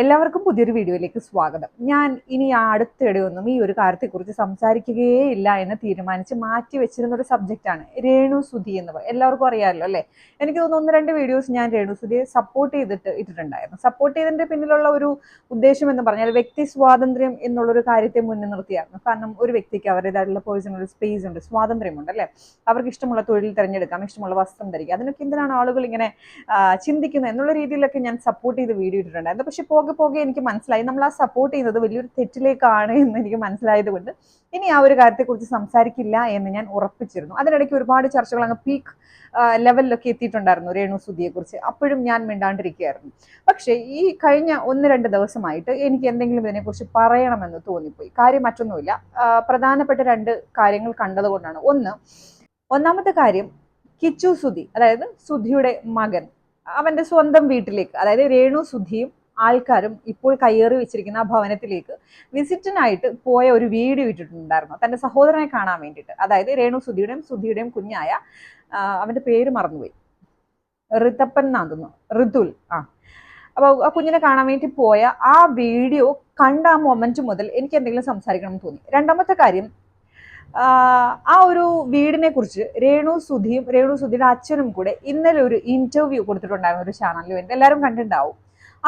എല്ലാവർക്കും പുതിയൊരു വീഡിയോയിലേക്ക് സ്വാഗതം. ഞാൻ ഇനി അടുത്തിടെ ഒന്നും ഈ ഒരു കാര്യത്തെക്കുറിച്ച് സംസാരിക്കുകയേ ഇല്ല എന്ന് തീരുമാനിച്ച് മാറ്റി വെച്ചിരുന്ന ഒരു സബ്ജക്റ്റാണ് രേണു സുധി എന്ന് എല്ലാവർക്കും അറിയാമല്ലോ അല്ലേ? എനിക്ക് തോന്നുന്നു ഒന്ന് രണ്ട് വീഡിയോസ് ഞാൻ രേണു സുധിയെ സപ്പോർട്ട് ചെയ്തിട്ട് ഇട്ടിട്ടുണ്ടായിരുന്നു. സപ്പോർട്ട് ചെയ്തതിന്റെ പിന്നിലുള്ള ഒരു ഉദ്ദേശം എന്ന് പറഞ്ഞാൽ വ്യക്തി സ്വാതന്ത്ര്യം എന്നുള്ളൊരു കാര്യത്തെ മുന്നിൽ നിർത്തിയായിരുന്നു. കാരണം ഒരു വ്യക്തിക്ക് അവരുടേതായിട്ടുള്ള പേഴ്സണൽ സ്പേസ് ഉണ്ട് സ്വാതന്ത്ര്യമുണ്ട് അല്ലേ? അവർക്ക് ഇഷ്ടമുള്ള തൊഴിൽ തിരഞ്ഞെടുക്കാം ഇഷ്ടമുള്ള വസ്ത്രം ധരിക്കാം. അതിനൊക്കെ എന്തിനാണ് ആളുകൾ ഇങ്ങനെ ചിന്തിക്കുന്നത്? എന്നുള്ള രീതിയിലൊക്കെ ഞാൻ സപ്പോർട്ട് ചെയ്ത് വീഡിയോ ഇട്ടിട്ടുണ്ടായിരുന്നു. പക്ഷെ പോകെ പോകെ എനിക്ക് മനസ്സിലായി. നമ്മൾ ആ സപ്പോർട്ട് ചെയ്യുന്നത് വലിയൊരു തെറ്റിലേക്കാണ് എന്ന് എനിക്ക് മനസ്സിലായത് കൊണ്ട് ഇനി ആ ഒരു കാര്യത്തെക്കുറിച്ച് സംസാരിക്കില്ല എന്ന് ഞാൻ ഉറപ്പിച്ചിരുന്നു. അതിനിടയ്ക്ക് ഒരുപാട് ചർച്ചകൾ അങ്ങ് പീക്ക് ലെവലിലൊക്കെ എത്തിയിട്ടുണ്ടായിരുന്നു രേണു സുധിയെക്കുറിച്ച്. അപ്പോഴും ഞാൻ മിണ്ടാണ്ടിരിക്കുകയായിരുന്നു. പക്ഷേ ഈ കഴിഞ്ഞ ഒന്ന് രണ്ട് ദിവസമായിട്ട് എനിക്ക് എന്തെങ്കിലും ഇതിനെക്കുറിച്ച് പറയണമെന്ന് തോന്നിപ്പോയി. കാര്യം മറ്റൊന്നുമില്ല. പ്രധാനപ്പെട്ട രണ്ട് കാര്യങ്ങൾ കണ്ടതുകൊണ്ടാണ്. ഒന്ന് ഒന്നാമത്തെ കാര്യം കിച്ചു സുധി അതായത് സുധിയുടെ മകൻ അവന്റെ സ്വന്തം വീട്ടിലേക്ക് അതായത് രേണു സുധിയും ആൾക്കാരും ഇപ്പോൾ കയ്യേറി വെച്ചിരിക്കുന്ന ആ ഭവനത്തിലേക്ക് വിസിറ്റിനായിട്ട് പോയ ഒരു വീഡിയോ ഇട്ടിട്ടുണ്ടായിരുന്നു. തന്റെ സഹോദരനെ കാണാൻ വേണ്ടിയിട്ട്. അതായത് രേണു സുധിയുടെയും സുധിയുടെയും കുഞ്ഞായ അവന്റെ പേര് മറന്നുപോയി. ഋതപ്പൻ എന്നാന്ന് തോന്നുന്നു. ഋതുൽ ആ. അപ്പോൾ ആ കുഞ്ഞിനെ കാണാൻ വേണ്ടി പോയ ആ വീഡിയോ കണ്ട ആ മൊമെന്റ് മുതൽ എനിക്ക് എന്തെങ്കിലും സംസാരിക്കണം എന്ന് തോന്നി. രണ്ടാമത്തെ കാര്യം ആ ഒരു വീടിനെ കുറിച്ച് രേണു സുധിയും രേണു സുധിയുടെ അച്ഛനും കൂടെ ഇന്നലെ ഒരു ഇന്റർവ്യൂ കൊടുത്തിട്ടുണ്ടായിരുന്നു ഒരു ചാനലിൽ വേണ്ടി എല്ലാവരും കണ്ടിട്ടുണ്ടാവും.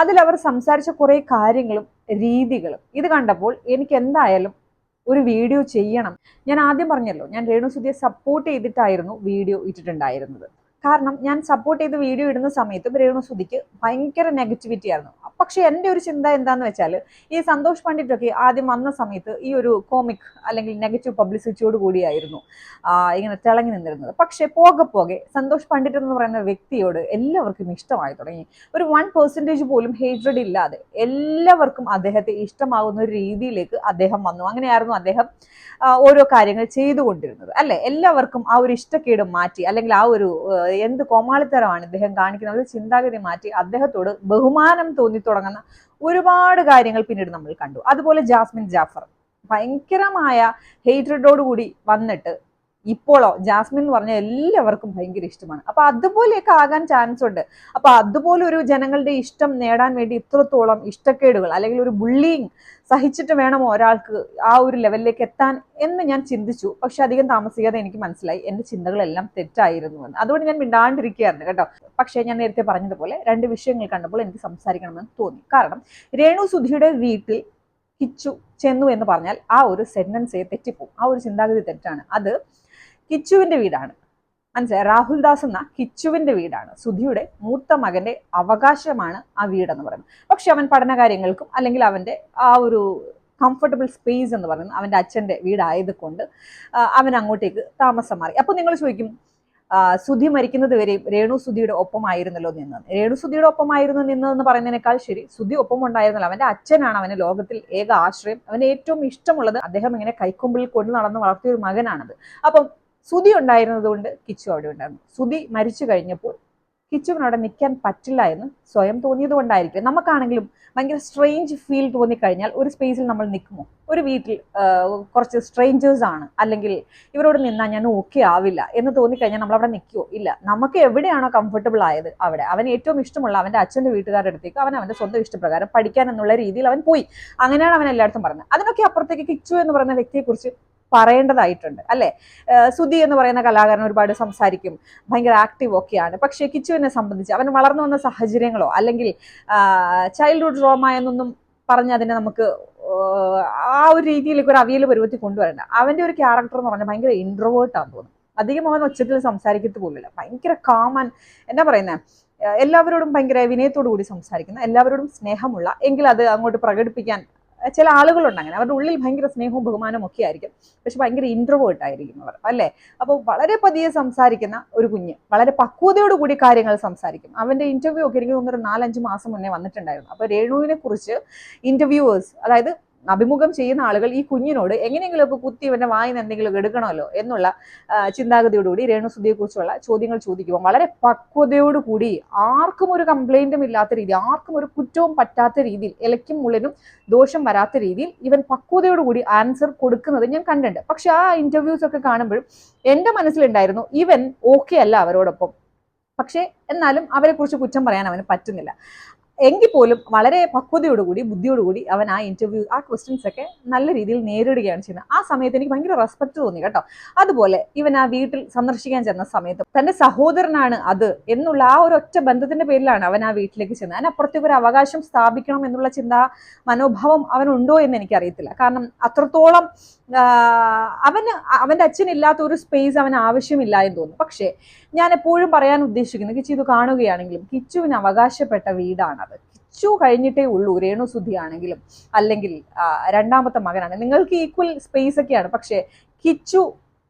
അതിൽ അവർ സംസാരിച്ച കുറേ കാര്യങ്ങളും രീതികളും. ഇത് കണ്ടപ്പോൾ എനിക്ക് എന്തായാലും ഒരു വീഡിയോ ചെയ്യണം. ഞാൻ ആദ്യം പറഞ്ഞല്ലോ ഞാൻ രേണു സുധിയെ സപ്പോർട്ട് ചെയ്തിട്ടായിരുന്നു വീഡിയോ ഇട്ടിട്ടുണ്ടായിരുന്നത്. കാരണം ഞാൻ സപ്പോർട്ട് ചെയ്ത് വീഡിയോ ഇടുന്ന സമയത്ത് രേണു സുധിക്ക് ഭയങ്കര നെഗറ്റിവിറ്റി ആയിരുന്നു. പക്ഷെ എന്റെ ഒരു ചിന്ത എന്താന്ന് വെച്ചാൽ ഈ സന്തോഷ് പണ്ഡിറ്റൊക്കെ ആദ്യം വന്ന സമയത്ത് ഈ ഒരു കോമിക് അല്ലെങ്കിൽ നെഗറ്റീവ് പബ്ലിസിറ്റിയോട് കൂടിയായിരുന്നു ഇങ്ങനെ തിളങ്ങി നിന്നിരുന്നത്. പക്ഷെ പോകെ പോകെ സന്തോഷ് പണ്ഡിറ്റ് എന്ന് പറയുന്ന വ്യക്തിയോട് എല്ലാവർക്കും ഇഷ്ടമായി തുടങ്ങി. ഒരു വൺ പെർസെന്റേജ് പോലും ഹേറ്റഡ് ഇല്ലാതെ എല്ലാവർക്കും അദ്ദേഹത്തെ ഇഷ്ടമാകുന്ന ഒരു രീതിയിലേക്ക് അദ്ദേഹം വന്നു. അങ്ങനെയായിരുന്നു അദ്ദേഹം ഓരോ കാര്യങ്ങൾ ചെയ്തുകൊണ്ടിരുന്നത്. അല്ലെ? എല്ലാവർക്കും ആ ഒരു ഇഷ്ടക്കേട് മാറ്റി അല്ലെങ്കിൽ ആ ഒരു ആ, എന്ത് കോമാളിത്തരമാണ് ഇദ്ദേഹം കാണിക്കുന്നത്? ചിന്താഗതി മാറ്റി അദ്ദേഹത്തോട് ബഹുമാനം തോന്നി തുടങ്ങുന്ന ഒരുപാട് കാര്യങ്ങൾ പിന്നീട് നമ്മൾ കണ്ടു. അതുപോലെ ജാസ്മിൻ ജാഫർ. ഭയങ്കരമായ ഹെയ്റ്റഡോടുകൂടി വന്നിട്ട് ഇപ്പോഴോ ജാസ്മിൻ എന്ന് പറഞ്ഞാൽ എല്ലാവർക്കും ഭയങ്കര ഇഷ്ടമാണ്. അപ്പൊ അതുപോലെയൊക്കെ ആകാൻ ചാൻസ് ഉണ്ട്. അപ്പൊ അതുപോലെ ഒരു ജനങ്ങളുടെ ഇഷ്ടം നേടാൻ വേണ്ടി ഇത്രത്തോളം ഇഷ്ടക്കേടുകൾ അല്ലെങ്കിൽ ഒരു ബുള്ളിങ് സഹിച്ചിട്ട് വേണമോ ഒരാൾക്ക് ആ ഒരു ലെവലിലേക്ക് എത്താൻ എന്ന് ഞാൻ ചിന്തിച്ചു. പക്ഷെ അധികം താമസിക്കാതെ എനിക്ക് മനസ്സിലായി എന്റെ ചിന്തകളെല്ലാം തെറ്റായിരുന്നു എന്ന്. അതുകൊണ്ട് ഞാൻ മിണ്ടാണ്ടിരിക്കുകയായിരുന്നു കേട്ടോ. പക്ഷെ ഞാൻ നേരത്തെ പറഞ്ഞതുപോലെ രണ്ട് വിഷയങ്ങൾ കണ്ടപ്പോൾ എനിക്ക് സംസാരിക്കണമെന്ന് തോന്നി. കാരണം രേണു സുധിയുടെ വീട്ടിൽ കിച്ചു ചെന്നു എന്ന് പറഞ്ഞാൽ ആ ഒരു സെന്റൻസേ തെറ്റിപ്പോവും. ആ ഒരു ചിന്താഗതി തെറ്റാണ്. അത് കിച്ചുവിന്റെ വീടാണ്. മനസ്സിലായി? രാഹുൽ ദാസ് എന്ന കിച്ചുവിന്റെ വീടാണ്. സുധിയുടെ മൂത്ത മകന്റെ അവകാശമാണ് ആ വീടെന്ന് പറയുന്നത്. പക്ഷെ അവൻ പഠന കാര്യങ്ങൾക്കും അല്ലെങ്കിൽ അവന്റെ ആ ഒരു കംഫർട്ടബിൾ സ്പേസ് എന്ന് പറയുന്നത് അവന്റെ അച്ഛന്റെ വീടായത് കൊണ്ട് അവൻ അങ്ങോട്ടേക്ക് താമസം മാറി. അപ്പൊ നിങ്ങൾ ചോദിക്കും സുധി മരിക്കുന്നത് വരെയും രേണു സുധിയുടെ ഒപ്പമായിരുന്നല്ലോ നിന്നത്. രേണു സുധിയുടെ ഒപ്പമായിരുന്നു നിന്നതെന്ന് പറയുന്നതിനേക്കാൾ ശരി സുധി ഒപ്പം ഉണ്ടായിരുന്നല്ലോ അവന്റെ അച്ഛനാണ് അവന് ലോകത്തിൽ ഏക ആശ്രയം. അവന് ഏറ്റവും ഇഷ്ടമുള്ളത് അദ്ദേഹം ഇങ്ങനെ കൈക്കൊമ്പിൽ കൊണ്ടു നടന്ന് വളർത്തിയ ഒരു മകനാണത്. അപ്പം സുധി ഉണ്ടായിരുന്നതുകൊണ്ട് കിച്ചു അവിടെ ഉണ്ടായിരുന്നു. സുതി മരിച്ചു കഴിഞ്ഞപ്പോൾ കിച്ചുവിന് അവിടെ നിൽക്കാൻ പറ്റില്ല എന്ന് സ്വയം തോന്നിയത് കൊണ്ടായിരിക്കും നമുക്കാണെങ്കിലും ഭയങ്കര സ്ട്രെയിഞ്ച് ഫീൽ തോന്നിക്കഴിഞ്ഞാൽ ഒരു സ്പേസിൽ നമ്മൾ നിൽക്കുമോ? ഒരു വീട്ടിൽ കുറച്ച് സ്ട്രേഞ്ചേഴ്സ് ആണ്. അല്ലെങ്കിൽ ഇവരോട് നിന്നാൽ ഞാൻ ഓക്കെ ആവില്ല എന്ന് തോന്നിക്കഴിഞ്ഞാൽ നമ്മൾ അവിടെ നിൽക്കുമോ ഇല്ല. നമുക്ക് എവിടെയാണോ കംഫർട്ടബിൾ ആയത് അവിടെ. അവൻ ഏറ്റവും ഇഷ്ടമുള്ള അവന്റെ അച്ഛന്റെ വീട്ടുകാരുടെ അടുത്തേക്ക് അവൻ അവന്റെ സ്വന്തം ഇഷ്ടപ്രകാരം പഠിക്കാൻ എന്നുള്ള രീതിയിൽ അവൻ പോയി. അങ്ങനെയാണ് അവൻ എല്ലായിടത്തും പറഞ്ഞത്. അതിനൊക്കെ അപ്പുറത്തേക്ക് കിച്ചു എന്ന് പറയുന്ന വ്യക്തിയെക്കുറിച്ച് പറയേണ്ടതായിട്ടുണ്ട്. അല്ലേ? സുധി എന്ന് പറയുന്ന കലാകാരൻ ഒരുപാട് സംസാരിക്കും. ഭയങ്കര ആക്റ്റീവ് ഒക്കെയാണ്. പക്ഷേ കിച്ചുവിനെ സംബന്ധിച്ച് അവൻ വളർന്നു വന്ന സാഹചര്യങ്ങളോ അല്ലെങ്കിൽ ചൈൽഡ്ഹുഡ് ട്രോമ എന്നൊന്നും പറഞ്ഞ് അതിനെ നമുക്ക് ആ ഒരു രീതിയിലേക്ക് ഒരു അവിയൽ പരുവത്തിൽ കൊണ്ടുവരണ്ട. അവന്റെ ഒരു ക്യാരക്ടർ എന്ന് പറഞ്ഞാൽ ഭയങ്കര ഇൻട്രോവേർട്ടാന്ന് തോന്നുന്നു. അധികം അവൻ ഒച്ചത്തിൽ സംസാരിക്കത്ത് പോലില്ല ഭയങ്കര കാമൻ എന്നാ പറയുന്നത് എല്ലാവരോടും ഭയങ്കര വിനയത്തോടു കൂടി സംസാരിക്കുന്ന എല്ലാവരോടും സ്നേഹമുള്ള എങ്കിൽ അത് അങ്ങോട്ട് പ്രകടിപ്പിക്കാൻ ചില ആളുകളുണ്ട് അങ്ങനെ. അവരുടെ ഉള്ളിൽ ഭയങ്കര സ്നേഹവും ബഹുമാനവും ഒക്കെ ആയിരിക്കും. പക്ഷെ ഭയങ്കര ഇൻട്രോവേർട്ട് അവർ അല്ലേ? അപ്പോൾ വളരെ പതിയെ സംസാരിക്കുന്ന ഒരു കുഞ്ഞ് വളരെ പക്വതയോട് കൂടി കാര്യങ്ങൾ സംസാരിക്കും. അവന്റെ ഇന്റർവ്യൂ ഒക്കെ എനിക്ക് തോന്നുന്നൊരു നാലഞ്ച് മാസം മുന്നേ വന്നിട്ടുണ്ടായിരുന്നു. അപ്പോൾ രേണുവിനെ കുറിച്ച് ഇന്റർവ്യൂവേഴ്സ് അതായത് അഭിമുഖം ചെയ്യുന്ന ആളുകൾ ഈ കുഞ്ഞിനോട് എങ്ങനെയെങ്കിലുമൊക്കെ കുത്തി ഇവന്റെ വായിന്ന് എന്തെങ്കിലും എടുക്കണമല്ലോ എന്നുള്ള ചിന്താഗതിയോടുകൂടി രേണു സുധിയെ കുറിച്ചുള്ള ചോദ്യങ്ങൾ ചോദിക്കുമ്പോൾ വളരെ പക്വതയോടുകൂടി ആർക്കും ഒരു കംപ്ലൈന്റും ഇല്ലാത്ത രീതി ആർക്കും ഒരു കുറ്റവും പറ്റാത്ത രീതിയിൽ ഇലയ്ക്കും മുള്ളിനും ദോഷം വരാത്ത രീതിയിൽ ഇവൻ പക്വതയോടുകൂടി ആൻസർ കൊടുക്കുന്നത് ഞാൻ കണ്ടിട്ടുണ്ട്. പക്ഷെ ആ ഇന്റർവ്യൂസ് ഒക്കെ കാണുമ്പോഴും എന്റെ മനസ്സിലുണ്ടായിരുന്നു ഇവൻ ഓക്കെ അല്ല അവരോടൊപ്പം. പക്ഷേ എന്നാലും അവരെക്കുറിച്ച് കുറ്റം പറയാൻ അവന് പറ്റുന്നില്ല. എങ്കിൽ പോലും വളരെ പക്വതയോടുകൂടി ബുദ്ധിയോടുകൂടി അവൻ ആ ഇന്റർവ്യൂ ആ ക്വസ്റ്റ്യൻസ് ഒക്കെ നല്ല രീതിയിൽ നേരിടുകയാണ് ചെയ്യുന്നത്. ആ സമയത്ത് എനിക്ക് ഭയങ്കര റെസ്പെക്ട് തോന്നി കേട്ടോ. അതുപോലെ ഇവൻ ആ വീട്ടിൽ സന്ദർശിക്കാൻ ചെന്ന സമയത്ത് തന്റെ സഹോദരനാണ് അത് എന്നുള്ള ആ ഒരു ഒറ്റ ബന്ധത്തിന്റെ പേരിലാണ് അവൻ ആ വീട്ടിലേക്ക് ചെന്നത്. അതിനപ്പുറത്തേക്ക് ഒരു അവകാശം സ്ഥാപിക്കണം എന്നുള്ള ചിന്ത മനോഭാവം അവനുണ്ടോ എന്ന് എനിക്കറിയത്തില്ല. കാരണം അത്രത്തോളം അവന് അവന്റെ അച്ഛനില്ലാത്ത ഒരു സ്പേസ് അവന് ആവശ്യമില്ല എന്ന് തോന്നുന്നു. പക്ഷേ ഞാൻ എപ്പോഴും പറയാൻ ഉദ്ദേശിക്കുന്നത് കിച്ചു ഇത് കാണുകയാണെങ്കിലും കിച്ചുവിന് അവകാശപ്പെട്ട വീടാണത് കിച്ചു കഴിഞ്ഞിട്ടേ ഉള്ളൂ രേണുസുദ്ധി ആണെങ്കിലും അല്ലെങ്കിൽ രണ്ടാമത്തെ മകനാണ്. നിങ്ങൾക്ക് ഈക്വൽ സ്പേസ് ഒക്കെയാണ്. പക്ഷേ കിച്ചു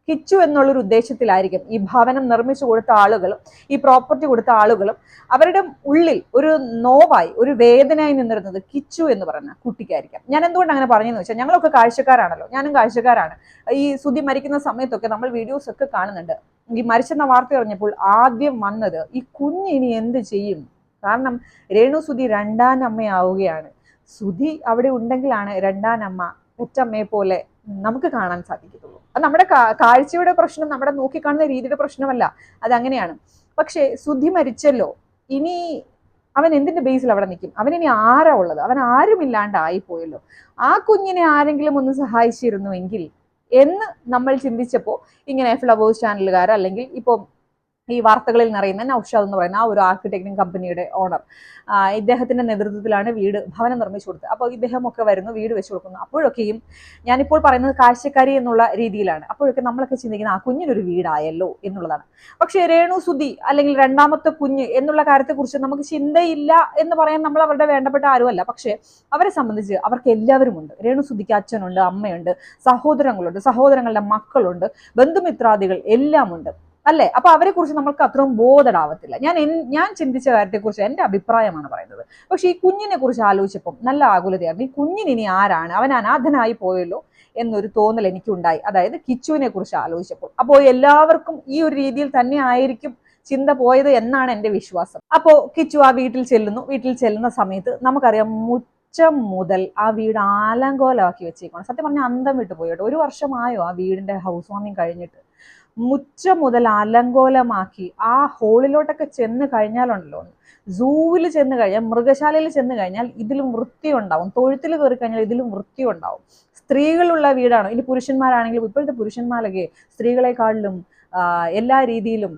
കിച്ചു എന്നുള്ളൊരു ഉദ്ദേശത്തിലായിരിക്കും ഈ ഭവനം നിർമ്മിച്ചു കൊടുത്ത ആളുകളും ഈ പ്രോപ്പർട്ടി കൊടുത്ത ആളുകളും അവരുടെ ഉള്ളിൽ ഒരു നോവായി ഒരു വേദനയായി നിന്നിരുന്നത് കിച്ചു എന്ന് പറഞ്ഞ കുട്ടിക്കായിരിക്കാം. ഞാൻ എന്തുകൊണ്ട് അങ്ങനെ പറഞ്ഞെന്ന് വെച്ചാൽ ഞങ്ങളൊക്കെ കാഴ്ചക്കാരാണല്ലോ. ഞാനും കാഴ്ചക്കാരാണ്. ഈ സുധി മരിക്കുന്ന സമയത്തൊക്കെ നമ്മൾ വീഡിയോസ് ഒക്കെ കാണുന്നുണ്ട്. ഈ മരിച്ചെന്ന വാർത്ത അറിഞ്ഞപ്പോൾ ആദ്യം വന്നത് ഈ കുഞ്ഞ് ഇനി എന്ത് ചെയ്യും? കാരണം രേണു സുധി രണ്ടാം അമ്മയാവുകയാണ് സുധി അവിടെ ഉണ്ടെങ്കിലാണ് രണ്ടാം അമ്മ പെറ്റമ്മയെ പോലെ നമുക്ക് കാണാൻ സാധിക്കത്തുള്ളൂ. അത് നമ്മുടെ കാഴ്ചയുടെ പ്രശ്നം നമ്മുടെ നോക്കിക്കാണുന്ന രീതിയുടെ പ്രശ്നമല്ല. അതങ്ങനെയാണ്. പക്ഷേ സുധി മരിച്ചല്ലോ. ഇനി അവൻ എന്തിന്റെ ബേസിൽ അവിടെ നിൽക്കും? അവൻ ഇനി ആരാ ഉള്ളത്? അവൻ ആരുമില്ലാണ്ടായി പോയല്ലോ. ആ കുഞ്ഞിനെ ആരെങ്കിലും ഒന്ന് സഹായിച്ചിരുന്നുവെങ്കിൽ എന്ന് നമ്മൾ ചിന്തിച്ചപ്പോൾ ഇങ്ങനെ ഫ്ലവേഴ്സ് ചാനലുകാർ അല്ലെങ്കിൽ ഇപ്പോൾ ഈ വാർത്തകളിൽ നിറയുന്ന നൌഷാദ് എന്ന് പറയുന്ന ആ ഒരു ആർക്കിടെക്റ്റിംഗ് കമ്പനിയുടെ ഓണർ ഇദ്ദേഹത്തിന്റെ നേതൃത്വത്തിലാണ് വീട് ഭവനം നിർമ്മിച്ചു കൊടുത്തത്. അപ്പോൾ ഇദ്ദേഹമൊക്കെ വരുന്നു വീട് വെച്ച് കൊടുക്കുന്നു. അപ്പോഴൊക്കെയും ഞാനിപ്പോൾ പറയുന്നത് കാഴ്ചക്കാരി എന്നുള്ള രീതിയിലാണ്. അപ്പോഴൊക്കെ നമ്മളൊക്കെ ചിന്തിക്കുന്ന ആ കുഞ്ഞിനൊരു വീടായല്ലോ എന്നുള്ളതാണ്. പക്ഷേ രേണു സുധി അല്ലെങ്കിൽ രണ്ടാമത്തെ കുഞ്ഞ് എന്നുള്ള കാര്യത്തെക്കുറിച്ച് നമുക്ക് ചിന്തയില്ല എന്ന് പറയാൻ നമ്മൾ അവരുടെ വേണ്ടപ്പെട്ട ആരുമല്ല. പക്ഷേ അവരെ സംബന്ധിച്ച് അവർക്ക് എല്ലാവരും ഉണ്ട് രേണു സുധിക്ക് അച്ഛനുണ്ട് അമ്മയുണ്ട് സഹോദരങ്ങളുണ്ട് സഹോദരങ്ങളുടെ മക്കളുണ്ട് ബന്ധുമിത്രാദികൾ എല്ലാം ഉണ്ട് അല്ലേ? അപ്പൊ അവരെ കുറിച്ച് നമ്മൾക്ക് അത്രയും ബോധടാവത്തില്ല. ഞാൻ ഞാൻ ചിന്തിച്ച കാര്യത്തെക്കുറിച്ച് എന്റെ അഭിപ്രായമാണ് പറയുന്നത്. പക്ഷെ ഈ കുഞ്ഞിനെ കുറിച്ച് ആലോചിച്ചപ്പം നല്ല ആകുലതയായിരുന്നു. ഈ കുഞ്ഞിന് ഇനി ആരാണ്? അവൻ അനാഥനായി പോയല്ലോ എന്നൊരു തോന്നൽ എനിക്കുണ്ടായി. അതായത് കിച്ചുവിനെ കുറിച്ച് ആലോചിച്ചപ്പോൾ. അപ്പോൾ എല്ലാവർക്കും ഈ ഒരു രീതിയിൽ തന്നെ ആയിരിക്കും ചിന്ത പോയത് എന്നാണ് എന്റെ വിശ്വാസം. അപ്പോൾ കിച്ചു ആ വീട്ടിൽ ചെല്ലുന്നു. വീട്ടിൽ ചെല്ലുന്ന സമയത്ത് നമുക്കറിയാം മുച്ച മുതൽ ആ വീട് ആലങ്കോലമാക്കി വെച്ചേക്കണം സത്യം പറഞ്ഞാൽ അന്തം വിട്ടു പോയിട്ട് ഒരു വർഷമായോ ആ വീടിന്റെ ഹൗസ് വാമിങ് കഴിഞ്ഞിട്ട്. മുറ്റം മുതൽ അലങ്കോലമാക്കി ആ ഹോളിലോട്ടൊക്കെ ചെന്ന് കഴിഞ്ഞാലുണ്ടല്ലോ. സൂവിൽ ചെന്ന് കഴിഞ്ഞാൽ മൃഗശാലയിൽ ചെന്ന് കഴിഞ്ഞാൽ ഇതിലും വൃത്തി ഉണ്ടാവും തൊഴുത്തിൽ കയറി കഴിഞ്ഞാൽ ഇതിലും വൃത്തി ഉണ്ടാവും സ്ത്രീകളുള്ള വീടാണ്. ഇനി പുരുഷന്മാരാണെങ്കിലും ഇപ്പോഴത്തെ പുരുഷന്മാരൊക്കെ സ്ത്രീകളെക്കാളിലും എല്ലാ രീതിയിലും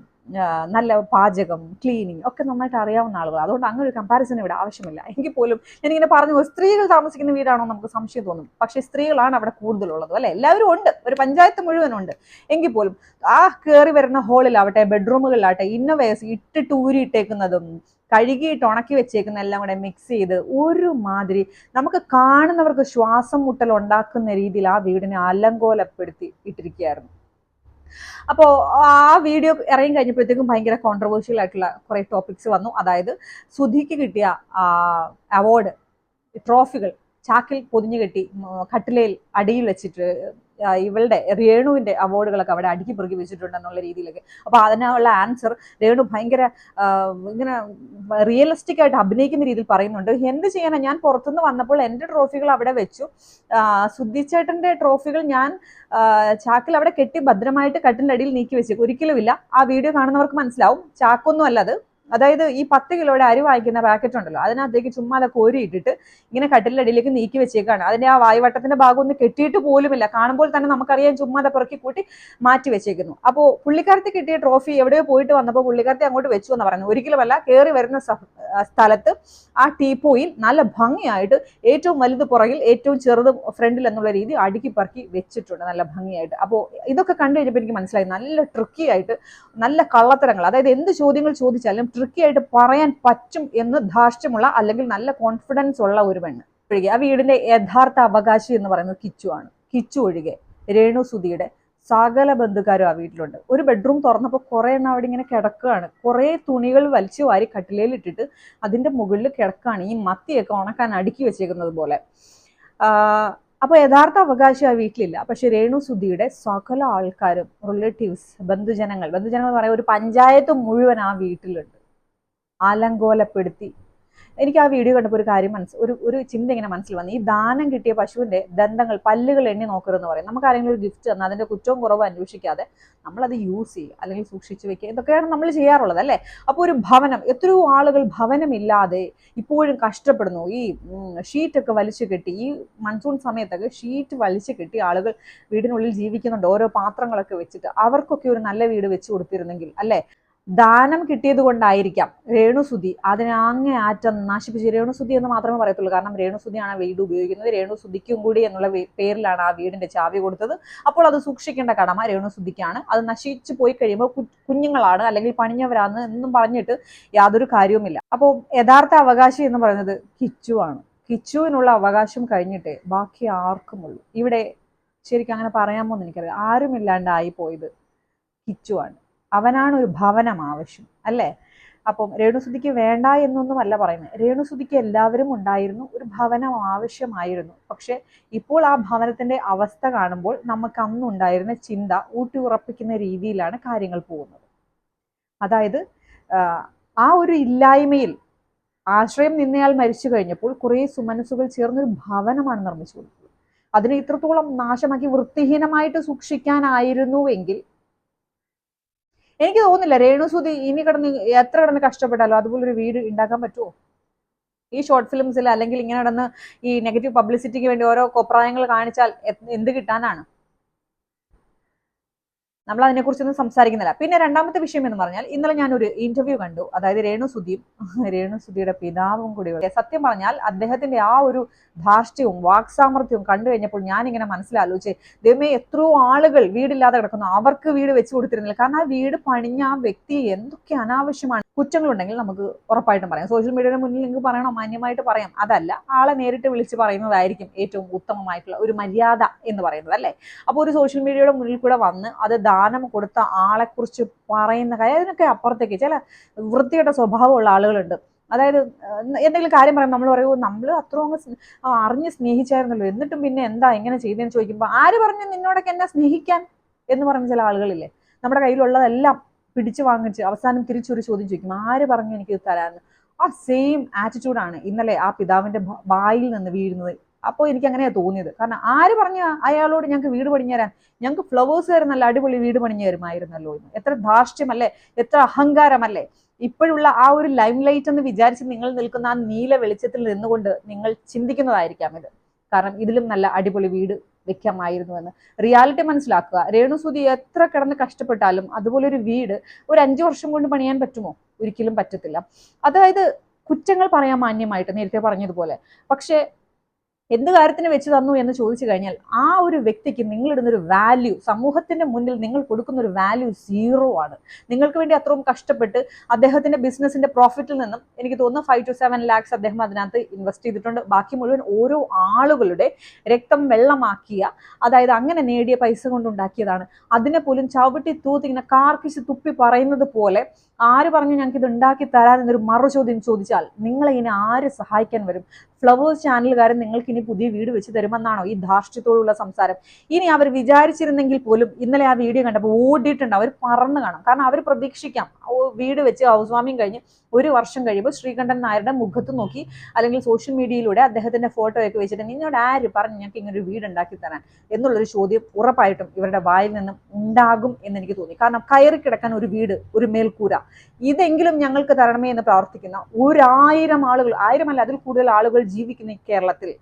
നല്ല പാചകം ക്ലീനിങ് ഒക്കെ നന്നായിട്ട് അറിയാവുന്ന ആളുകൾ അതുകൊണ്ട് അങ്ങനെ ഒരു കമ്പാരിസൺ ഇവിടെ ആവശ്യമില്ല. എങ്കിൽ പോലും ഞാനിങ്ങനെ പറഞ്ഞു സ്ത്രീകൾ താമസിക്കുന്ന വീടാണോ? നമുക്ക് സംശയം തോന്നും. പക്ഷേ സ്ത്രീകളാണ് അവിടെ കൂടുതലുള്ളത് അല്ലെ? എല്ലാവരും ഉണ്ട്. ഒരു പഞ്ചായത്ത് മുഴുവനുണ്ട് എങ്കിൽ പോലും ആ കയറി വരുന്ന ഹോളിലാവട്ടെ ബെഡ്റൂമുകളിലാവട്ടെ ഇന്നവേഴ്സ് ഇട്ടിട്ട് ഊരിയിട്ടേക്കുന്നതും കഴുകിയിട്ട് ഉണക്കി വെച്ചേക്കുന്ന എല്ലാം കൂടെ മിക്സ് ചെയ്ത് ഒരു മാതിരി നമുക്ക് കാണുന്നവർക്ക് ശ്വാസം മുട്ടൽ ഉണ്ടാക്കുന്ന രീതിയിൽ ആ വീടിനെ അലങ്കോലപ്പെടുത്തി ഇട്ടിരിക്കുകയായിരുന്നു. അപ്പോൾ ആ വീഡിയോ ഇറങ്ങി കഴിഞ്ഞപ്പോഴത്തേക്കും ഭയങ്കര കോൺട്രവേഴ്ഷ്യൽ ആയിട്ടുള്ള കുറേ ടോപ്പിക്സ് വന്നു. അതായത് സുധിക്ക് കിട്ടിയ അവാർഡ് ട്രോഫികൾ ചാക്കിൽ പൊതിഞ്ഞു കെട്ടി കട്ടിലയിൽ അടിയിൽ വെച്ചിട്ട് ഇവളുടെ രേണുവിന്റെ അവാർഡുകളൊക്കെ അവിടെ അടുക്കി പെറുക്കി വെച്ചിട്ടുണ്ടെന്നുള്ള രീതിയിലൊക്കെ. അപ്പോൾ അതിനുള്ള ആൻസർ രേണു ഭയങ്കര ഇങ്ങനെ റിയലിസ്റ്റിക് ആയിട്ട് അഭിനയിക്കുന്ന രീതിയിൽ പറയുന്നുണ്ട്. എന്ത് ചെയ്യാനാ? ഞാൻ പുറത്തുനിന്ന് വന്നപ്പോൾ എന്റെ ട്രോഫികൾ അവിടെ വെച്ചു. സുദ്ധിച്ചേട്ടന്റെ ട്രോഫികൾ ഞാൻ ചാക്കിൽ അവിടെ കെട്ടി ഭദ്രമായിട്ട് കട്ടിന്റെ അടിയിൽ നീക്കി വെച്ചു. ഒരിക്കലുമില്ല. ആ വീഡിയോ കാണുന്നവർക്ക് മനസ്സിലാവും. ചാക്കൊന്നും അല്ല അത്. അതായത് ഈ പത്ത് കിലോയുടെ അരി വാങ്ങിക്കുന്ന പാക്കറ്റ് ഉണ്ടല്ലോ അതിനകത്തേക്ക് ചുമ്മാ അതൊക്കെ കോരി ഇട്ടിട്ട് ഇങ്ങനെ കട്ടിലിന്റെ അടിയിലേക്ക് നീക്കി വെച്ചേക്കാണ്. അതിന്റെ ആ വായുവട്ടത്തിന്റെ ഭാഗം ഒന്ന് കെട്ടിയിട്ട് പോലുമില്ല. കാണുമ്പോൾ തന്നെ നമുക്കറിയാം ചുമ്മാ പിറക്കി കൂട്ടി മാറ്റി വെച്ചേക്കുന്നു. അപ്പോൾ പുള്ളിക്കാരത്തി കിട്ടിയ ട്രോഫി എവിടെയോ പോയിട്ട് വന്നപ്പോൾ പുള്ളിക്കാരത്തി അങ്ങോട്ട് വെച്ചു എന്ന് പറഞ്ഞു ഒരിക്കലുമല്ല കയറി വരുന്ന സ്ഥലത്ത് ആ സ്ഥലത്ത് ആ ടീപ്പോയിൽ നല്ല ഭംഗിയായിട്ട് ഏറ്റവും വലുത് പുറകിൽ ഏറ്റവും ചെറുത് ഫ്രണ്ടിൽ എന്നുള്ള രീതി അടുക്കി പറക്കി വെച്ചിട്ടുണ്ട് നല്ല ഭംഗിയായിട്ട്. അപ്പോൾ ഇതൊക്കെ കണ്ടു കഴിഞ്ഞപ്പോൾ എനിക്ക് മനസ്സിലായി. നല്ല ട്രിക്കി ആയിട്ട് നല്ല കള്ളത്തരങ്ങൾ. അതായത് എന്ത് ചോദ്യങ്ങൾ ചോദിച്ചാലും ട്രിക്കി ആയിട്ട് പറയാൻ പറ്റും എന്ന് ധാർഷ്ട്യമുള്ള അല്ലെങ്കിൽ നല്ല കോൺഫിഡൻസ് ഉള്ള ഒരു പെണ്ണ്. ഒഴികെ ആ വീടിന്റെ യഥാർത്ഥ അവകാശി എന്ന് പറയുന്നത് കിച്ചു ആണ്. കിച്ചു ഒഴികെ രേണു സുധിയുടെ സകല ബന്ധുക്കാരും ആ വീട്ടിലുണ്ട്. ഒരു ബെഡ്റൂം തുറന്നപ്പോൾ കുറേ എണ്ണം അവിടെ ഇങ്ങനെ കിടക്കുകയാണ്. കുറേ തുണികൾ വലിച്ചു വാരി കട്ടിലയിൽ ഇട്ടിട്ട് അതിന്റെ മുകളിൽ കിടക്കുകയാണ്. ഈ മത്തിയൊക്കെ ഉണക്കാൻ അടുക്കി വെച്ചേക്കുന്നത് പോലെ. അപ്പോൾ യഥാർത്ഥ അവകാശി ആ വീട്ടിലില്ല. പക്ഷേ രേണു സുധിയുടെ സകല ആൾക്കാരും റിലേറ്റീവ്സ് ബന്ധുജനങ്ങൾ ബന്ധുജനങ്ങൾ എന്ന് ഒരു പഞ്ചായത്ത് മുഴുവൻ ആ വീട്ടിലുണ്ട്. അലങ്കോലപ്പെടുത്തി എനിക്ക് ആ വീഡിയോ കണ്ടപ്പോൾ ഒരു കാര്യം മനസ്സ് ഒരു ഒരു ചിന്ത ഇങ്ങനെ മനസ്സിൽ വന്നു. ഈ ദാനം കിട്ടിയ പശുവിന്റെ ദന്തങ്ങൾ പല്ലുകൾ എണ്ണി നോക്കരുതെന്ന് പറയും. നമുക്ക് ആരെങ്കിലും ഒരു ഗിഫ്റ്റ് തന്നാൽ അതിന്റെ കുറ്റവും കുറവും അന്വേഷിക്കാതെ നമ്മളത് യൂസ് ചെയ്യുക അല്ലെങ്കിൽ സൂക്ഷിച്ച് വെക്കുക. ഇതൊക്കെയാണ് നമ്മൾ ചെയ്യാറുള്ളത് അല്ലേ? അപ്പോൾ ഒരു ഭവനം എത്രയോ ആളുകൾ ഭവനമില്ലാതെ ഇപ്പോഴും കഷ്ടപ്പെടുന്നു. ഈ ഷീറ്റൊക്കെ വലിച്ചു കെട്ടി ഈ മൺസൂൺ സമയത്തൊക്കെ ഷീറ്റ് വലിച്ചു കെട്ടി ആളുകൾ വീടിനുള്ളിൽ ജീവിക്കുന്നുണ്ട്. ഓരോ പാത്രങ്ങളൊക്കെ വെച്ചിട്ട് അവർക്കൊക്കെ ഒരു നല്ല വീട് വെച്ച് കൊടുത്തിരുന്നെങ്കിൽ അല്ലേ? ദാനം കിട്ടിയത് കൊണ്ടായിരിക്കാം രേണുസുതി അതിനെ അങ്ങേ ആറ്റം നാശിപ്പിച്ച് രേണുസുതി എന്ന് മാത്രമേ പറയത്തുള്ളൂ. കാരണം രേണുസുതിയാണ് ആ വീട് ഉപയോഗിക്കുന്നത്. രേണുസുതിക്കും കൂടി എന്നുള്ള പേരിലാണ് ആ വീടിന്റെ ചാവി കൊടുത്തത്. അപ്പോൾ അത് സൂക്ഷിക്കേണ്ട കടമ രേണുസുതിക്കാണ്. അത് നശിച്ചു പോയി കഴിയുമ്പോൾ കുഞ്ഞുങ്ങളാണ് അല്ലെങ്കിൽ പണിഞ്ഞവരാണ് എന്നും പറഞ്ഞിട്ട് യാതൊരു കാര്യവുമില്ല. അപ്പോൾ യഥാർത്ഥ അവകാശി എന്ന് പറയുന്നത് കിച്ചു ആണ് കിച്ചുവിനുള്ള അവകാശം കഴിഞ്ഞിട്ടേ ബാക്കി ആർക്കുമുള്ളൂ ഇവിടെ ശരിക്കും അങ്ങനെ പറയാമോ എന്ന് എനിക്കറിയാം ആരുമില്ലാണ്ടായി പോയത് കിച്ചുവാണ്. അവനാണ് ഒരു ഭവനം ആവശ്യം അല്ലേ? അപ്പം രേണുസുതിക്ക് വേണ്ട എന്നൊന്നുമല്ല പറയുന്നത്. രേണുസുതിക്ക് എല്ലാവരും ഉണ്ടായിരുന്നു ഒരു ഭവനം ആവശ്യമായിരുന്നു പക്ഷെ ഇപ്പോൾ ആ ഭവനത്തിന്റെ അവസ്ഥ കാണുമ്പോൾ നമുക്ക് അന്നുണ്ടായിരുന്ന ചിന്ത ഊട്ടി ഉറപ്പിക്കുന്ന രീതിയിലാണ് കാര്യങ്ങൾ പോകുന്നത്. അതായത് ആ, ഒരു ഇല്ലായ്മയിൽ ആശ്രയം നിന്നയാൾ മരിച്ചു കഴിഞ്ഞപ്പോൾ കുറേ സുമനസ്സുകൾ ചേർന്നൊരു ഭവനമാണ് നിർമ്മിച്ചു കൊടുത്തത്. അതിനെ ഇത്രത്തോളം നാശമാക്കി വൃത്തിഹീനമായിട്ട് സൂക്ഷിക്കാനായിരുന്നുവെങ്കിൽ എനിക്ക് തോന്നുന്നില്ല. രേണുസൂതി ഇനി കിടന്ന് എത്ര കിടന്ന് കഷ്ടപ്പെട്ടാലോ അതുപോലെ ഒരു വീട് ഉണ്ടാക്കാൻ പറ്റുമോ ഈ ഷോർട്ട് ഫിലിംസിൽ അല്ലെങ്കിൽ ഇങ്ങനെ കിടന്ന് ഈ നെഗറ്റീവ് പബ്ലിസിറ്റിക്ക് വേണ്ടി ഓരോ കൊപ്രായങ്ങൾ കാണിച്ചാൽ എന്ത് കിട്ടാനാണ്? നമ്മൾ അതിനെക്കുറിച്ചൊന്നും സംസാരിക്കുന്നില്ല. പിന്നെ രണ്ടാമത്തെ വിഷയം എന്ന് പറഞ്ഞാൽ ഇന്നലെ ഞാൻ ഒരു ഇന്റർവ്യൂ കണ്ടു. അതായത് രേണു സുധിയും രേണു സുധിയുടെ പിതാവും കൂടി. സത്യം പറഞ്ഞാൽ അദ്ദേഹത്തിന്റെ ആ ഒരു ധാർഷ്ട്യവും വാക്സാമർത്ഥ്യവും കണ്ടു കഴിഞ്ഞപ്പോൾ ഞാൻ ഞാനിങ്ങനെ മനസ്സിലാലോചിച്ച് ദൈവമേ എത്രയോ ആളുകൾ വീടില്ലാതെ കിടക്കുന്നു. അവർക്ക് വീട് വെച്ചു കൊടുത്തിരുന്നില്ല. കാരണം ആ വീട് പണിഞ്ഞ ആ വ്യക്തി എന്തൊക്കെ അനാവശ്യമാണ് കുറ്റങ്ങളുണ്ടെങ്കിൽ നമുക്ക് ഉറപ്പായിട്ടും പറയാം. സോഷ്യൽ മീഡിയയുടെ മുന്നിൽ നിങ്ങൾക്ക് പറയണം? മാന്യമായിട്ട് പറയാം. അതല്ല ആളെ നേരിട്ട് വിളിച്ച് പറയുന്നതായിരിക്കും ഏറ്റവും ഉത്തമമായിട്ടുള്ള ഒരു മര്യാദ എന്ന് പറയുന്നത് അല്ലേ? അപ്പോൾ ഒരു സോഷ്യൽ മീഡിയയുടെ മുന്നിൽ കൂടെ വന്ന് അത് ദാനം കൊടുത്ത ആളെക്കുറിച്ച് പറയുന്ന കാര്യം അതിനൊക്കെ അപ്പുറത്തേക്ക് ചില വൃത്തികെട്ട സ്വഭാവമുള്ള ആളുകളുണ്ട്. അതായത് എന്തെങ്കിലും കാര്യം പറയുമ്പോൾ നമ്മൾ പറയുമോ നമ്മൾ അത്ര അങ്ങ് അറിഞ്ഞ് സ്നേഹിച്ചായിരുന്നല്ലോ. എന്നിട്ടും പിന്നെ എന്താ ഇങ്ങനെ ചെയ്തതെന്ന് ചോദിക്കുമ്പോൾ ആര് പറഞ്ഞു നിന്നോടൊക്കെ എന്നെ സ്നേഹിക്കാൻ? എന്ന് പറഞ്ഞ ചില ആളുകളില്ലേ? നമ്മുടെ കയ്യിലുള്ളതെല്ലാം പിടിച്ചു വാങ്ങിച്ച് അവസാനം തിരിച്ചൊരു ചോദ്യം ചോദിക്കും ആര് പറഞ്ഞു എനിക്ക് തരാമെന്ന് ആ സെയിം ആറ്റിറ്റ്യൂഡാണ് ഇന്നലെ ആ പിതാവിന്റെ വായിൽ നിന്ന് വീഴുന്നത്. അപ്പോൾ എനിക്ക് അങ്ങനെയാണ് തോന്നിയത്. കാരണം ആര് പറഞ്ഞ അയാളോട് ഞങ്ങൾക്ക് വീട് പണിഞ്ഞു തരാൻ ഞങ്ങൾക്ക് ഫ്ലവേഴ്സ് തരുന്ന നല്ല അടിപൊളി വീട് പണിഞ്ഞു തരുമായിരുന്നല്ലോ എന്ന് എത്ര ധാർഷ്ട്യമല്ലേ എത്ര അഹങ്കാരമല്ലേ. ഇപ്പോഴുള്ള ആ ഒരു ലൈം ലൈറ്റ് എന്ന് വിചാരിച്ച് നിങ്ങൾ നിൽക്കുന്ന ആ നീല വെളിച്ചത്തിൽ നിന്നുകൊണ്ട് നിങ്ങൾ ചിന്തിക്കുന്നതായിരിക്കാം ഇത്. കാരണം ഇതിലും നല്ല അടിപൊളി വീട് വെക്കാമായിരുന്നു എന്ന് റിയാലിറ്റി മനസ്സിലാക്കുക. രേണുസുതി എത്ര കിടന്ന് കഷ്ടപ്പെട്ടാലും അതുപോലെ ഒരു വീട് ഒരു അഞ്ചു വർഷം കൊണ്ട് പണിയാൻ പറ്റുമോ? ഒരിക്കലും പറ്റത്തില്ല. അതായത് കുറ്റങ്ങൾ പറയാൻ മാന്യമായിട്ട് നേരത്തെ പറഞ്ഞതുപോലെ. പക്ഷേ എന്ത് കാര്യത്തിന് വെച്ച് തന്നു എന്ന് ചോദിച്ചു കഴിഞ്ഞാൽ ആ ഒരു വ്യക്തിക്ക് നിങ്ങളിടുന്ന ഒരു വാല്യൂ സമൂഹത്തിന്റെ മുന്നിൽ നിങ്ങൾ കൊടുക്കുന്ന ഒരു വാല്യൂ സീറോ ആണ്. നിങ്ങൾക്ക് വേണ്ടി അത്രയും കഷ്ടപ്പെട്ട് അദ്ദേഹത്തിന്റെ ബിസിനസിന്റെ പ്രോഫിറ്റിൽ നിന്നും എനിക്ക് തോന്നുന്നു ഫൈവ് ടു സെവൻ ലാക്സ് അദ്ദേഹം അതിനകത്ത് ഇൻവെസ്റ്റ് ചെയ്തിട്ടുണ്ട്. ബാക്കി മുഴുവൻ ഓരോ ആളുകളുടെ രക്തം വെള്ളമാക്കിയ അതായത് അങ്ങനെ നേടിയ പൈസ കൊണ്ടുണ്ടാക്കിയതാണ് അതിനെ പോലും ചവിട്ടി തൂത്ത് ഇങ്ങനെ കാർക്കിച്ച് തുപ്പി പറയുന്നത് പോലെ ആര് പറഞ്ഞു ഞങ്ങൾക്ക് ഇത് ഉണ്ടാക്കി തരാൻ എന്നൊരു മറു ചോദ്യം ചോദിച്ചാൽ നിങ്ങളെ ഇനി ആര് സഹായിക്കാൻ വരും? ഫ്ലവേഴ്സ് ചാനലുകാരൻ നിങ്ങൾക്ക് ഇനി പുതിയ വീട് വെച്ച് തരുമെന്നാണോ ഈ ധാർഷ്ട്യത്തോടുള്ള സംസാരം? ഇനി അവർ വിചാരിച്ചിരുന്നെങ്കിൽ പോലും ഇന്നലെ ആ വീഡിയോ കണ്ടപ്പോൾ ഓടിയിട്ടുണ്ട്. അവർ പറന്ന് കാണും. കാരണം അവർ പ്രതീക്ഷിക്കാം. വീട് വെച്ച് ഹൗസ് വാമിങ് കഴിഞ്ഞ് ഒരു വർഷം കഴിയുമ്പോൾ ശ്രീകണ്ഠൻ നായരുടെ മുഖത്ത് നോക്കി അല്ലെങ്കിൽ സോഷ്യൽ മീഡിയയിലൂടെ അദ്ദേഹത്തിന്റെ ഫോട്ടോയൊക്കെ വെച്ചിട്ട് നിന്നോട് ആര് പറഞ്ഞു ഞങ്ങൾക്ക് ഇങ്ങനൊരു വീട് ഉണ്ടാക്കി തരാൻ? എന്നുള്ളൊരു ചോദ്യം ഉറപ്പായിട്ടും ഇവരുടെ വായിൽ നിന്നും ഉണ്ടാകും എന്ന് എനിക്ക് തോന്നി. കാരണം കയറി കിടക്കാൻ ഒരു വീട് ഒരു മേൽക്കൂര ഇതെങ്കിലും ഞങ്ങൾക്ക് തരണമേ എന്ന് പ്രാർത്ഥിക്കുന്ന ഒരായിരം ആളുകൾ ആയിരമല്ല അതിൽ കൂടുതൽ ആളുകൾ ജീവിക്കുന്ന കേരളത്തിൽ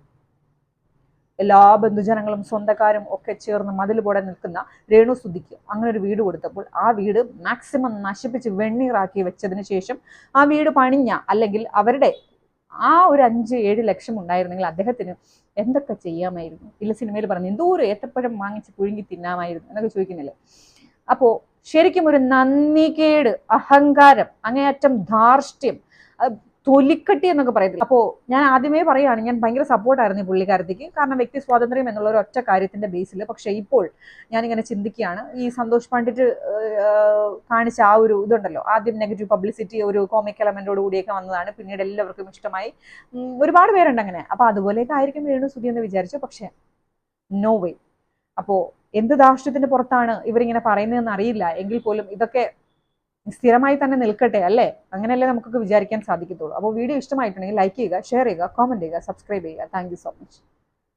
എല്ലാ ബന്ധുജനങ്ങളും സ്വന്തക്കാരും ഒക്കെ ചേർന്ന് മതിൽ പോലെ നിൽക്കുന്ന രേണു സുധിക്ക് അങ്ങനെ ഒരു വീട് കൊടുത്തപ്പോൾ ആ വീട് മാക്സിമം നശിപ്പിച്ച് വെണ്ണീറാക്കി വെച്ചതിന് ശേഷം ആ വീട് പണിഞ്ഞ അല്ലെങ്കിൽ അവരുടെ ആ ഒരു അഞ്ച് ഏഴ് ലക്ഷം ഉണ്ടായിരുന്നെങ്കിൽ അദ്ദേഹത്തിന് എന്തൊക്കെ ചെയ്യാമായിരുന്നു? ഇല്ല സിനിമയിൽ പറഞ്ഞു എന്തോരം ഏത്തപ്പഴം വാങ്ങിച്ച് പുഴുങ്ങി തിന്നാമായിരുന്നു എന്നൊക്കെ ചോദിക്കുന്നില്ലേ? അപ്പോ ശരിക്കും ഒരു നന്ദികേട് അഹങ്കാരം അങ്ങേയറ്റം ധാർഷ്ട്യം തൊലിക്കട്ടി എന്നൊക്കെ പറയത്തില്ല? അപ്പോൾ ഞാൻ ആദ്യമേ പറയുകയാണ് ഞാൻ ഭയങ്കര സപ്പോർട്ടായിരുന്നു ഈ പുള്ളിക്കാരത്തേക്ക്. കാരണം വ്യക്തി സ്വാതന്ത്ര്യം എന്നുള്ള ഒരു ഒറ്റ കാര്യത്തിന്റെ ബേസിൽ പക്ഷെ ഇപ്പോൾ ഞാനിങ്ങനെ ചിന്തിക്കുകയാണ് ഈ സന്തോഷ് പണ്ഡിറ്റ് കാണിച്ച ആ ഒരു ഇതുണ്ടല്ലോ. ആദ്യം നെഗറ്റീവ് പബ്ലിസിറ്റി ഒരു കോമിക് എലമെന്റോട് കൂടിയൊക്കെ വന്നതാണ്. പിന്നീട് എല്ലാവർക്കും ഇഷ്ടമായി. ഒരുപാട് പേരുണ്ട് അങ്ങനെ. അപ്പോൾ അതുപോലെയൊക്കെ ആയിരിക്കും രേണു സുധി എന്ന് വിചാരിച്ചു. പക്ഷെ നോ വേ അപ്പോ എന്ത് ദാർഷ്ട്യത്തിന്റെ പുറത്താണ് ഇവരിങ്ങനെ പറയുന്നതെന്ന് അറിയില്ല. എങ്കിൽ പോലും ഇതൊക്കെ സ്ഥിരമായി തന്നെ നിൽക്കട്ടെ അല്ലേ? അങ്ങനെയല്ലേ നമുക്കൊക്കെ വിചാരിക്കാൻ സാധിക്കത്തുള്ളൂ. അപ്പോൾ വീഡിയോ ഇഷ്ടമായിട്ടുണ്ടെങ്കിൽ ലൈക്ക് ചെയ്യുക ഷെയർ ചെയ്യുക കോമന്റ് ചെയ്യുക സബ്സ്ക്രൈബ് ചെയ്യുക. Thank so much